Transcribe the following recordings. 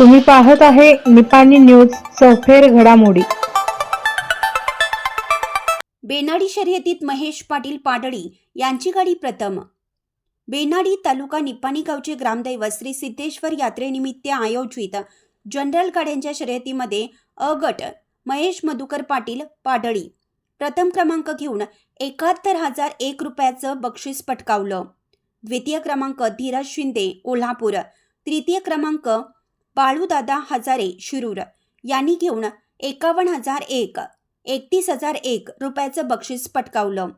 तुम्ही पाहत आहे निपाणी न्यूज सफेर घडामोडी. बेनाडी शर्यतीत महेश पाटील पाडळी यांची गाडी प्रथम. बेनाडी तालुका निपाणी गावचे ग्रामदैवत श्री सिद्धेश्वर यात्रेनिमित्त आयोजित जनरल गाड्यांच्या शर्यतीमध्ये अ गट महेश मधुकर पाटील पाडळी प्रथम क्रमांक घेऊन एकाहत्तर हजार एक रुपयाचं बक्षीस पटकावलं. द्वितीय क्रमांक धीरज शिंदे कोल्हापूर. तृतीय क्रमांक बाळूदादा हजारे शिरूर. यांनी घेऊन एकावन्न हजार एक एकतीस हजार एक रुपयाचं बक्षीस पटकावलं.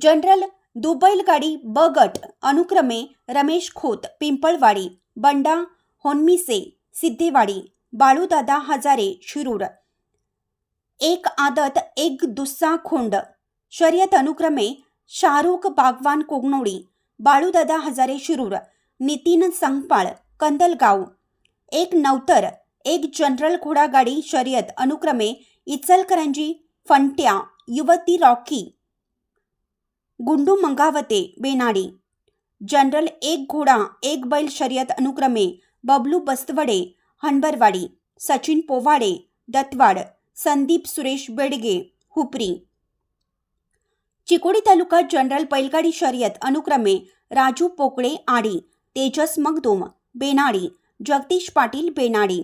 जनरल दुबैलगाडी ब गट अनुक्रमे रमेश खोत पिंपळवाडी बंडा होन्मिसे सिद्धेवाडी बाळूदादा हजारे शिरूर. एक आदत एक दुस्सा खोंड. शर्यत अनुक्रमे शाहरुख बागवान कोगनोडी बाळूदादा हजारे शिरूर नितीन संगपाळ कंदलगाव. एक नवतर एक जनरल घोडागाडी शर्यत अनुक्रमे इचलकरंजी फंट्या युवती रॉकी. गुंडू मंगावते बेनाडी. जनरल एक घोडा एक बैल शर्यत अनुक्रमे बबलू बस्तवडे हणबरवाडी सचिन पोवाडे दत्वाड. संदीप सुरेश बेडगे हुपरी. चिकोडी तालुका जनरल बैलगाडी शर्यत अनुक्रमे राजू पोकळे आडी. तेजस मगदूम. बेनाडी जगदीश पाटील बेनाडी.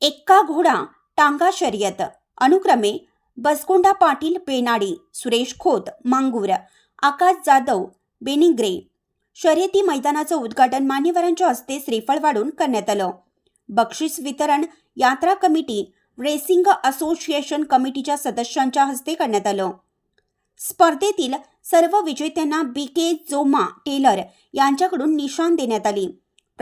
एक्का घोडा टांगा शर्यत अनुक्रमे बसकोंडा पाटील बेनाडी सुरेश खोत मांगूर आकाश जाधव बेनिग्रे. शर्यती मैदानाचं उद्घाटन मान्यवरांच्या हस्ते श्रीफळ वाढून करण्यात आलं. बक्षीस वितरण यात्रा कमिटी रेसिंग असोसिएशन कमिटीच्या सदस्यांच्या हस्ते करण्यात आलं. स्पर्धेतील सर्व विजेत्यांना बी के जोमा टेलर यांच्याकडून निशाण देण्यात आली.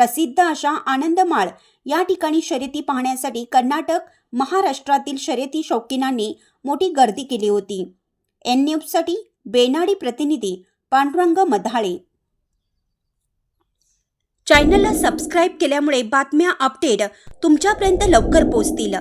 प्रसिद्ध अशा आनंदमाळ या ठिकाणी शर्यती पाहण्यासाठी कर्नाटक महाराष्ट्रातील शर्यती शौकीनांनी मोठी गर्दी केली होती. एन न्यूजसाठी बेनाडी प्रतिनिधी पांडुरंग मधाळे. चॅनलला सबस्क्राईब केल्यामुळे बातम्या अपडेट तुमच्यापर्यंत लवकर पोहोचतील.